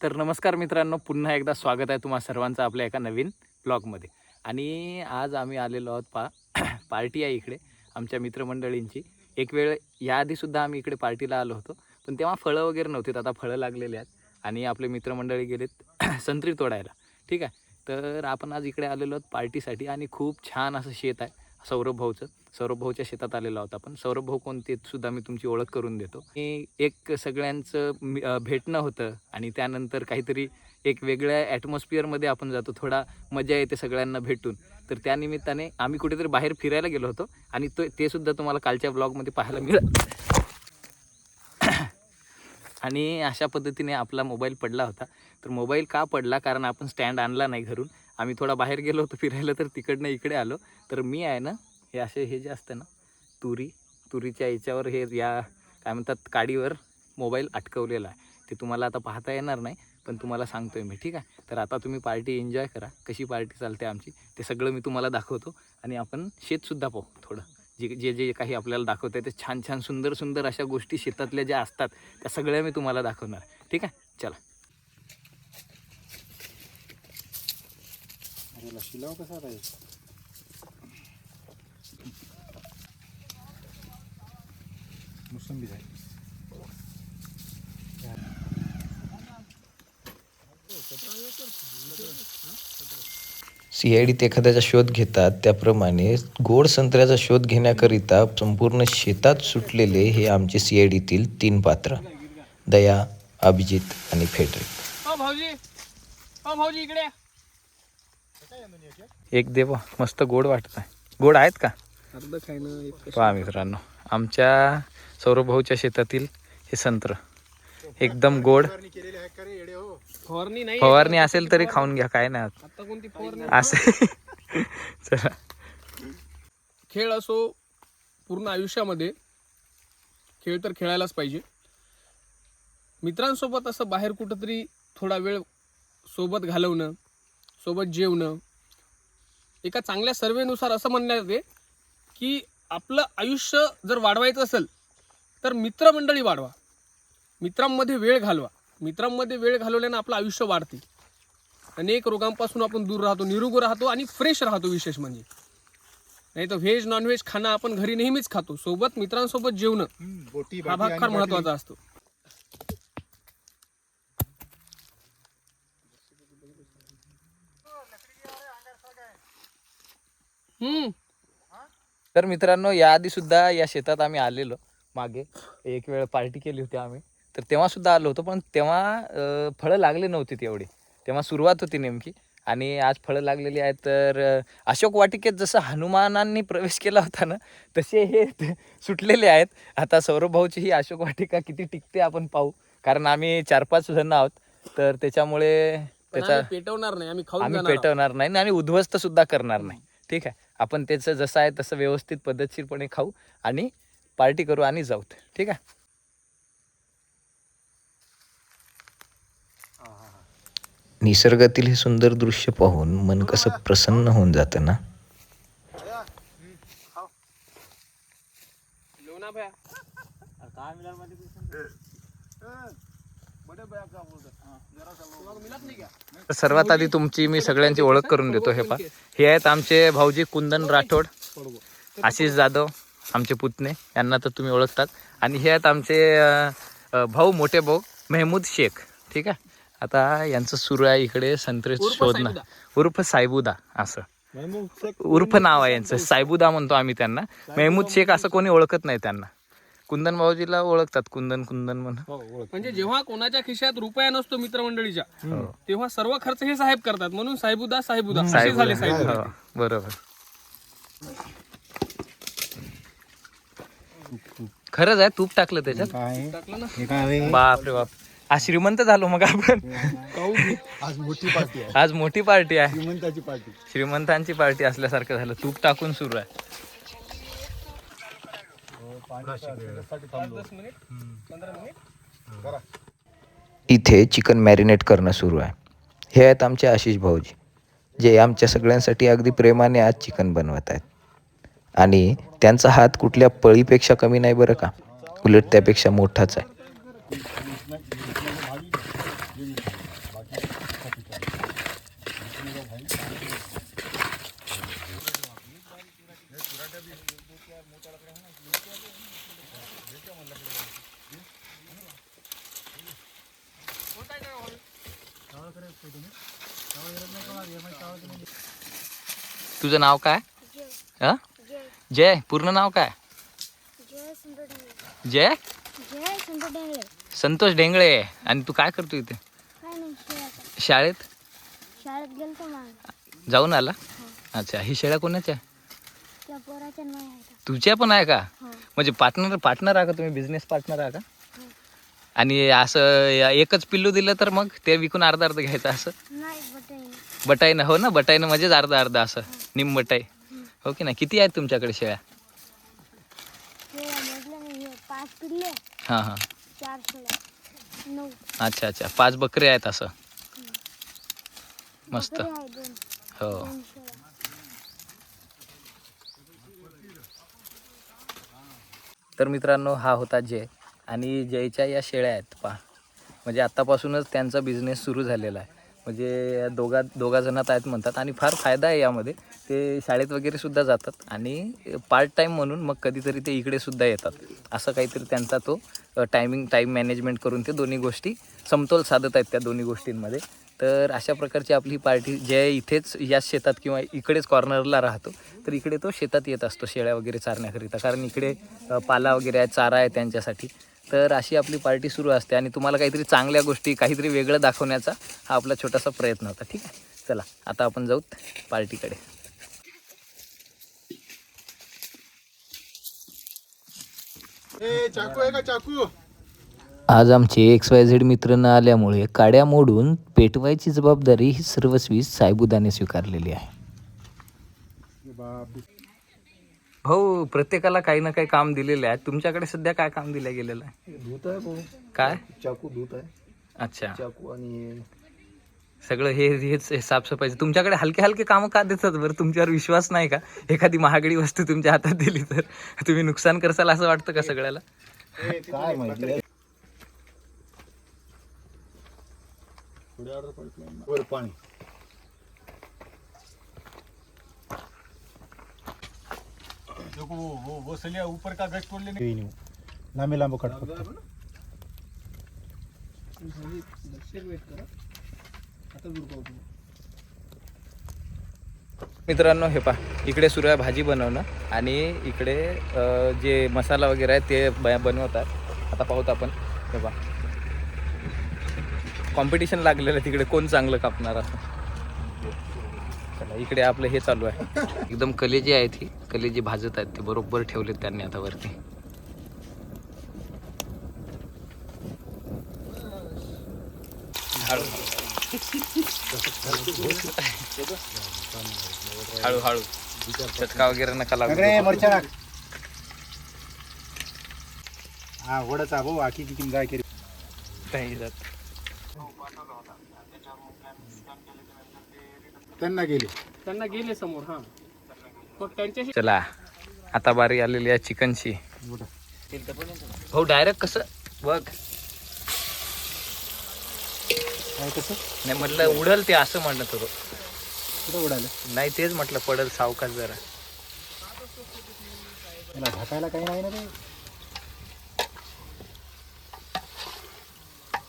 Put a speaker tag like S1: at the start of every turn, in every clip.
S1: तर नमस्कार मित्रांनो पुन्हा एकदा स्वागत आहे तुम्हा सर्वांचं आपल्या एका नवीन ब्लॉगमध्ये. आणि आज आम्ही आलेलो आहोत पा पार्टी आहे इकडे आमच्या मित्रमंडळींची. एक वेळ याआधीसुद्धा आम्ही इकडे पार्टीला आलो होतो पण तेव्हा फळं वगैरे नव्हतीत आता फळं लागलेली आहेत. आणि आपले मित्रमंडळी गेलेत संत्री तोडायला. ठीक आहे? तर आपण आज इकडे आलेलो आहोत पार्टीसाठी आणि खूप छान असं शेत आहे. सौरभ भाऊचं. सौरभ भाऊच्या शेतात आलेला होता आपण. सौरभ भाऊ कोणते सुद्धा मी तुमची ओळख करून देतो. मी एक सगळ्यांचं भेटणं होतं आणि त्यानंतर काहीतरी एक वेगळ्या ॲटमॉस्फिअरमध्ये आपण जातो. थोडा मजा येते सगळ्यांना भेटून. तर त्या निमित्ताने आम्ही कुठेतरी बाहेर फिरायला गेलो होतो आणि तो ते सुद्धा तुम्हाला कालच्या ब्लॉगमध्ये पाहायला मिळालं. आणि अशा पद्धतीने आपला मोबाईल पडला होता. तर मोबाईल का पडला? कारण आपण स्टँड आणला नाही घरून. आम्ही थोडा बाहेर गेलो होतो फिरायला तर तिकडनं इकडे आलो. तर मी आहे ना हे असे हे जे असतं ना तुरी तुरीच्या याच्यावर हे या काय म्हणतात काडीवर मोबाईल अटकवलेला आहे. ते तुम्हाला आता पाहता येणार नाही पण तुम्हाला सांगतोय मी ठीक आहे? तर आता तुम्ही पार्टी एन्जॉय करा. कशी पार्टी चालते आमची ते सगळं मी तुम्हाला दाखवतो. आणि आपण शेतसुद्धा पाहू थोडं. जे जे जे काही आपल्याला दाखवतं आहे ते छान छान सुंदर सुंदर अशा गोष्टी शेतातल्या ज्या असतात त्या सगळ्या मी तुम्हाला दाखवणार. ठीक आहे? चला.
S2: अरे लशी लाव कसा हे? मोसंबी आहे
S3: सी आय डीत एखाद्याचा शोध घेतात त्याप्रमाणे गोड संत्र्याचा शोध घेण्याकरिता संपूर्ण शेतात सुटलेले हे आमचे सी आय डीतील तीन पात्र दया अभिजित आणि फेडरिक
S4: भाऊजी भाऊजी इकडे.
S1: एक देव मस्त गोड वाटत आहे गोड आहेत का? पहा मित्रांनो आमच्या सौरभ भाऊच्या शेतातील हे संत्र. एकदम गोड.
S2: फवारणी
S1: असेल तरी खाऊन घ्या काय नाही असे. चला.
S4: खेळ असो पूर्ण आयुष्यामध्ये खेळ तर खेळायलाच पाहिजे. मित्रांसोबत असं बाहेर कुठंतरी थोडा वेळ सोबत घालवणं सोबत जेवणं एका चांगल्या सर्वेनुसार असं म्हणण्यात येते की आपलं आयुष्य जर वाढवायचं असेल तर मित्रमंडळी वाढवा. मित्रांमध्ये वेळ घालवा. मित्रांमध्ये वेळ घालवल्यानं आपलं आयुष्य वाढते. अनेक रोगांपासून आपण दूर राहतो निरोगी राहतो आणि फ्रेश राहतो विशेष म्हणजे. नाही तर व्हेज नॉनव्हेज खाणं आपण घरी नेहमीच खातो. सोबत मित्रांसोबत जेवणं हा भाग फार. महत्त्वाचा असतो. हम्म.
S1: तर मित्रांनो याआधी सुद्धा या शेतात आम्ही आलेलो. मागे एक वेळ पार्टी केली होती आम्ही. तर तेव्हा सुद्धा आलो होतो पण तेव्हा फळं लागले नव्हती तेवढी. तेव्हा सुरुवात होती नेमकी. आणि आज फळं लागलेली आहेत तर अशोक वाटिकेत जसं हनुमानांनी प्रवेश केला होता ना तसे हे सुटलेले आहेत. आता सौरभ भाऊची ही अशोक वाटिका किती टिकते आपण पाहू. कारण आम्ही चार पाच जण आहोत. तर त्याच्यामुळे त्याचा
S4: पेटवणार नाही आम्ही.
S1: पेटवणार नाही आणि उद्ध्वस्त सुद्धा करणार नाही. ठीक आहे. आपण त्याचं जसं आहे तसं व्यवस्थित पद्धतशीरपणे खाऊ आणि पार्टी करू आणि जाऊ. ठीक आहे?
S3: निसर्गातील हे सुंदर दृश्य पाहून मन कसं प्रसन्न होऊन जातं ना?
S4: जेवू ना भया तुम्हाला मिळत नाही का?
S1: तर सर्वात आधी तुमची मी सगळ्यांची ओळख करून देतो हे पा हे आहेत आमचे भाऊजी कुंदन राठोड आशिष जाधव आमचे पुतणे. यांना तर तुम्ही ओळखतात. आणि हे आहेत आमचे भाऊ मोठे भाऊ मेहमूद शेख. ठीक आहे? आता यांचं सुरू आहे इकडे संत्रे शोधणं. उर्फ सायबुदा असं.
S2: महमूद शेख
S1: उर्फ नाव आहे यांचं. सायबुदा म्हणतो आम्ही त्यांना. मेहमूद शेख असं कोणी ओळखत नाही त्यांना. कुंदन भाऊजीला ओळखतात कुंदन कुंदन म्हणून.
S2: हो ओळख
S4: म्हणजे जेव्हा कोणाच्या खिशात रुपया नसतो मित्रमंडळीच्या
S1: हो.
S4: तेव्हा सर्व खर्च हे साहेब करतात. म्हणून साहेबुदा साहेबुदा असे झाले साहेब.
S1: हो, बरोबर. खरंच आहे तूप टाकलं त्याच्यात?
S2: काय
S4: टाकलं ना.
S2: हे काय आहे?
S1: बाप रे बाप. आज श्रीमंत झालो मग आपण.
S4: काऊ घे.
S2: आज मोठी पार्टी आहे.
S1: आज मोठी पार्टी आहे.
S2: श्रीमंताची पार्टी.
S1: श्रीमंतांची पार्टी असल्यासारखं झालं. तूप टाकून सुरू आहे
S4: दस मिनिट पंधरा मिनिट
S3: इथे चिकन मॅरिनेट करणं सुरू आहे. हे आहेत आमचे आशिष भाऊजी जे आमच्या सगळ्यांसाठी अगदी प्रेमाने आज चिकन बनवत आहेत. आणि त्यांचा हात कुठल्या पळीपेक्षा कमी नाही बरं का? उलट त्यापेक्षा मोठाच आहे.
S1: तुझं नाव काय? हा? जय. पूर्ण नाव काय?
S5: जय ढेंगळे. ढेंगळे.
S1: संतोष डेंगळे आणि तू काय करतो इथे?
S5: काय नाही शेळ्याचा
S1: शाळेत? जाऊन आला? अच्छा ही शेळ्या कोणाच्या तुझ्या पण आहे का? म्हणजे पार्टनर पार्टनर आहे का तुम्ही? बिझनेस पार्टनर आहे का. आणि असं एकच पिल्लू दिलं तर मग? ते विकून अर्धा अर्ध घ्यायचं असं? बटाईनं हो ना बटाईनं म्हणजेच अर्धा अर्धा असं निम बटाई. हो की नाही? किती आहेत तुमच्याकडे शेळ्या?
S5: हां
S1: हां. अच्छा अच्छा. पाच बकरे आहेत असं. मस्त. हो. तर मित्रांनो हा होता जय. आणि जयच्या या शेळ्या आहेत पहा. म्हणजे आत्तापासूनच त्यांचा बिझनेस सुरू झालेला आहे. म्हणजे दोघा दोघा जणात आहेत म्हणतात. आणि फार फायदा आहे यामध्ये. ते शाळेत वगैरे सुद्धा जातात आणि पार्ट टाईम म्हणून मग कधीतरी ते इकडे सुद्धा येतात. असं काहीतरी त्यांचा तो टायमिंग टाईम मॅनेजमेंट करून ते दोन्ही गोष्टी समतोल साधत आहेत त्या दोन्ही गोष्टींमध्ये. तर अशा प्रकारची आपली पार्टी जे इथेच याच शेतात किंवा इकडेच कॉर्नरला राहतो तर इकडे तो शेतात येत असतो शेळ्या वगैरे चारण्याकरिता. कारण इकडे पाला वगैरे आहे चारा आहे त्यांच्यासाठी. तर अशी आपली पार्टी सुरू असते आणि तुम्हाला काहीतरी चांगल्या गोष्टी काहीतरी वेगळं दाखवण्याचा हा आपला छोटासा प्रयत्न होता. ठीक आहे? चला आता आपण जाऊत पार्टीकडे.
S2: ए चाकू आहे का चाकू?
S3: आज आमचे एक्स वाय झेड मित्र न आल्यामुळे काड्या मोडून पेटवायची जबाबदारी ही सर्वस्वी सायबुदाने स्वीकारलेली आहे.
S1: भाऊ प्रत्येकाला काही ना काही काम दिलेले आहे. तुमच्याकडे सध्या काय काम दिलं गेलेलं आहे?
S2: धूत आहे भाऊ.
S1: काय?
S2: चाकू धूत आहे.
S1: अच्छा.
S2: चाकू आणि
S1: सगळं हे हेच हे साफसफाईचं तुमच्याकडे हलके हलके कामं का देतात बरं? तुमच्यावर विश्वास नाही का? एखादी महागडी वस्तू तुमच्या हातात दिली तर? तुम्ही नुकसान करसाल असं वाटतं का सगळ्याला?
S2: काय माहिती पाणी. देखो वो वो वो सलिया ऊपर का गच तोड़ लेने। नहीं लांबे लांब कट फक्त
S1: मित्रांनो हे पा इकडे सुरू आहे भाजी बनवणं आणि इकडे जे मसाला वगैरे आहे ते बनवतात. आता पाहूत आपण. हे पा कॉम्पिटिशन लागलेलं आहे तिकडे. कोण चांगलं कापणार असं चला इकडे आपलं हे चालू आहे. एकदम कलेजी आहेत ही कलेजी भाजत आहेत ते बरोबर ठेवलेत त्यांनी आता वरती. हळू. हळू चटका वगैरे नका लागू.
S2: हा वडचा भाऊ आखी किती काय केली.
S1: काही जात.
S2: त्यांना गेले.
S4: त्यांना गेले समोर हा. मग त्यांच्याशी
S1: चला आता बारी आलेली आहे चिकनची. भाऊ डायरेक्ट कसं? बघ.
S2: काय कसं?
S1: नाही म्हटलं उडल ते असं म्हणत होतो.
S2: कुठं उडालं?
S1: नाही तेच म्हटलं पडल सावकाश जरा.
S2: त्याला झाकायला काही नाही ना ते.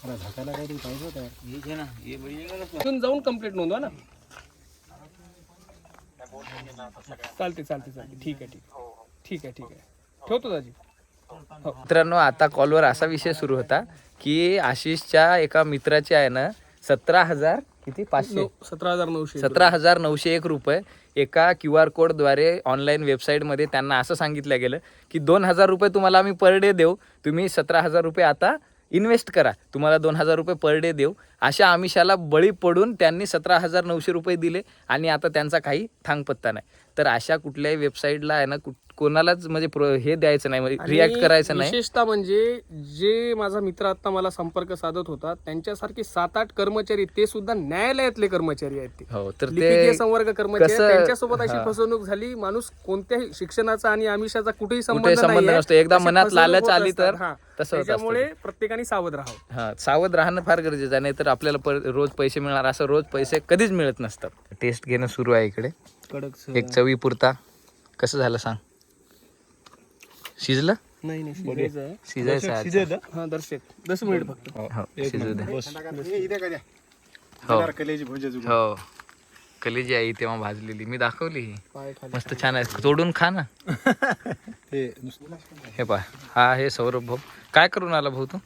S2: त्याला झाकायला काहीतरी पाहिजे होतं.
S4: जाऊन कंप्लीट नोंदवा ना. चालते चालते चालते ठीक आहे ठीक आहे. ठीक आहे ठीक आहे. ठेवतो दाजी.
S1: मित्रांनो आता कॉलवर असा विषय सुरू होता की आशिषच्या एका मित्राचे आहे ना सतरा हजार किती? पाचशे.
S4: सतरा हजार नऊशे
S1: सतरा हजार नऊशे एक रुपये एका क्यू आर कोडद्वारे ऑनलाईन वेबसाईटमध्ये त्यांना असं सांगितलं गेलं की दोन हजार रुपये तुम्हाला आम्ही पर डे देऊ. तुम्ही सतरा हजार रुपये आता इन्व्हेस्ट करा. तुम्हाला दोन हजार रुपये पर डे देऊ. अशा आमिषाला बळी पडून त्यांनी सतरा हजार नऊशे रुपये दिले आणि आता त्यांचा काही थांगपत्ता नाही. तर अशा कुठल्याही वेबसाईटला आहे ना कुठ कोणालाच म्हणजे प्रो हे द्यायचं नाही रिॲक्ट
S4: आणि
S1: करायचं नाही
S4: विशेषतः म्हणजे जे माझा मित्र आता मला संपर्क साधत होता त्यांच्यासारखे सात आठ कर्मचारी ते सुद्धा न्यायालयातले कर्मचारी आहेत ते
S1: हो तर
S4: लिपिकीय
S1: ते
S4: संवर्ग कर्मचारी
S1: कसं-
S4: आहेत. त्यांच्यासोबत अशी
S1: हा.
S4: फसवणूक झाली माणूस कोणत्याही शिक्षणाचा आणि आमिषाचा कुठेही संबंध
S1: कुठेही संबंध
S4: नाहीये.
S1: नसतो. एकदा
S4: अशी
S1: मनात
S4: फसवणूक
S1: लालच
S4: होत
S1: आली
S4: असतात.
S1: तर
S4: हा.
S1: तसं होत असतं
S4: त्याच्यामुळे. प्रत्येकाने सावध राहावं
S1: हा सावध राहणं फार गरजेचं आहे नाहीतर आपल्याला पर रोज पैसे मिळणार असं रोज पैसे कधीच मिळत नसतात टेस्ट घेणं सुरू आहे इकडे
S4: कडक
S1: एक चवी पुरता कसं झालं सांग शिजलं?
S4: नाही नाही शिजायचं आहे.
S1: शिजायचं आहे आता.
S4: हा दर्शक. दस मिनिट फक्त.
S1: हो. शिजू
S2: जुगो.
S1: हो. कलेजी आई तेव्हा भाजलेली. मी दाखवली ही.
S4: पाय खाली.
S1: मस्त छान आहे. तोडून खा ना. हे पा हा हे सौरभ भाऊ. काय करून आला भाऊ तू?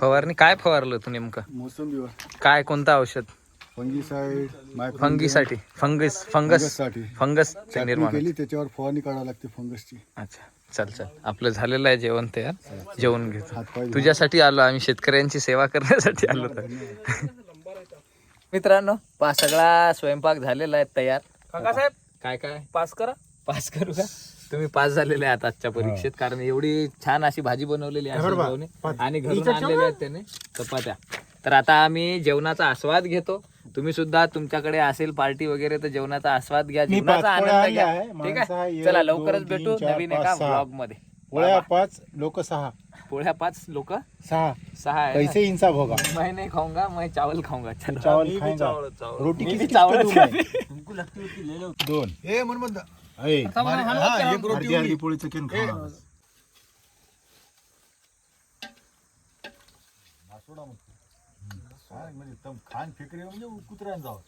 S1: फवारणी काय फवारलं तू नेमकं?
S2: मोसंबीवर.
S1: काय कोणतं औषध?
S2: फंगीसाईड
S1: फंगीसाठी फंगस
S2: फंगससाठी
S1: फंगस
S2: केली त्याच्यावर फवारणी काढावी लागते फंगसची.
S1: अच्छा चल चल. आपलं झालेलं आहे जेवण तयार. जेवण घेतो.
S2: हातपाय
S1: तुझ्यासाठी आलो आम्ही शेतकऱ्यांची सेवा करण्यासाठी आलो तर. मित्रांनो पा सगळा स्वयंपाक झालेला आहे तयार.
S4: काकासाहेब
S1: काय काय?
S4: पास करा.
S1: पास करू का? तुम्ही पास झालेले आहात आजच्या परीक्षेत कारण एवढी छान अशी भाजी बनवलेली आहे भाऊने. आणि घरून आणलेल्या आहेत त्याने चपात्या. तर आता आम्ही जेवणाचा आस्वाद घेतो. तुम्ही सुद्धा तुमच्याकडे असेल पार्टी वगैरे तर जेवणाचा आस्वाद घ्या जेवणाचा आनंद घ्या. ठीक आहे? चला
S2: एक,
S1: लवकरच भेटू नवीन
S2: पाच,
S1: एका. ब्लॉगमध्ये
S2: पोळ्या पाच लोक सहा.
S1: पोळ्या पाच लोक?
S2: सहा.
S1: सहा?
S2: कैसे इंचा भोगा
S1: मैं नहीं खाऊंगा मैं चावल खाऊंगा. चलो.
S2: चावल खाएगा. रोटी पे
S1: चावल?
S2: दोन. ए मनमंद. ए, अर्धी अर्धी पोळीचं केन खा म्हणजे खान फेकरे म्हणजे कुत्र्यान जावं